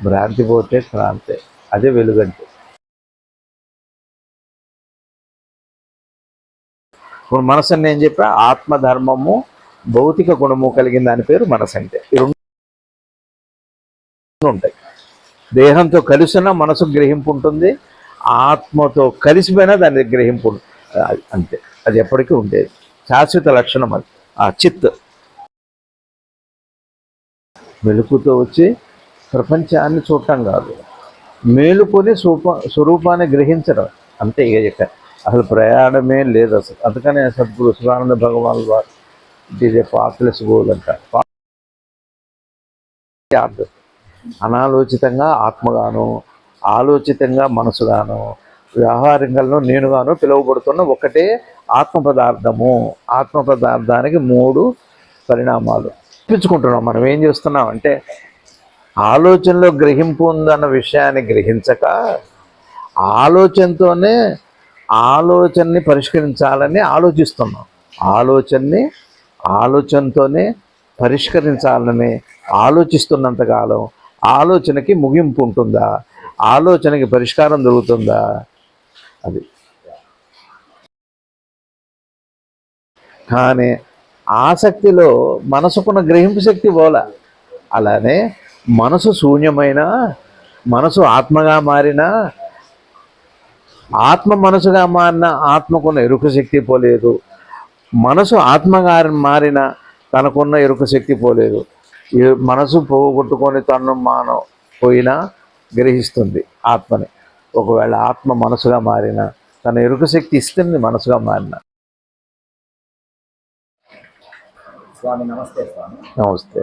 భ్రాంతి పోతే క్రాంతే అదే వెలుగంటే. ఇప్పుడు మనసు అని నేను చెప్పా? ఆత్మధర్మము భౌతిక గుణము కలిగిన దాని పేరు మనసు అంటే ఈ రెండు ఉంటాయి. దేహంతో కలిసిన మనసు గ్రహింపు ఉంటుంది ఆత్మతో కలిసిపోయినా దాని గ్రహింపు అంతే. అది ఎప్పటికీ ఉండేది. శాశ్వత లక్షణం అది. ఆ చిత్. మెలుకుతో వచ్చి ప్రపంచాన్ని చూడటం కాదు. మేలుకొని స్వరూప స్వరూపాన్ని గ్రహించడం. అంతే ఇక ఇక అసలు ప్రయాణమే లేదు అసలు. అందుకనే సద్గురు శివానంద భగవాన్ వారు ఇదే పాపులస్ గోల్ అంట. అనాలోచితంగా ఆత్మగాను ఆలోచితంగా మనసుగాను వ్యవహారంగాను నేనుగాను పిలువబడుతున్న ఒకటే ఆత్మ పదార్థము. ఆత్మ పదార్థానికి మూడు పరిణామాలు. చూపించుకుంటున్నాం మనం. ఏం చేస్తున్నాం అంటే ఆలోచనలో గ్రహింపు ఉందన్న విషయాన్ని గ్రహించక ఆలోచనతోనే ఆలోచనని పరిష్కరించాలని ఆలోచిస్తున్నాం. ఆలోచనని ఆలోచనతోనే పరిష్కరించాలని ఆలోచిస్తున్నంతకాలం ఆలోచనకి ముగింపు ఉంటుందా? ఆలోచనకి పరిష్కారం దొరుకుతుందా? అది. కానీ ఆసక్తిలో మనసుకున్న గ్రహింపు శక్తి పోలా. అలానే మనసు శూన్యమైన మనసు ఆత్మగా మారిన ఆత్మ మనసుగా మారిన ఆత్మకున్న ఎరుక శక్తి పోలేదు. మనసు ఆత్మగా మారిన తనకున్న ఎరుక శక్తి పోలేదు. మనసు పోగొట్టుకొని తను మానవ పోయినా గ్రహిస్తుంది ఆత్మని. ఒకవేళ ఆత్మ మనసుగా మారిన తన ఎరుక శక్తి ఇస్తుంది మనసుగా మారిన. స్వామి నమస్తే స్వామి. నమస్తే.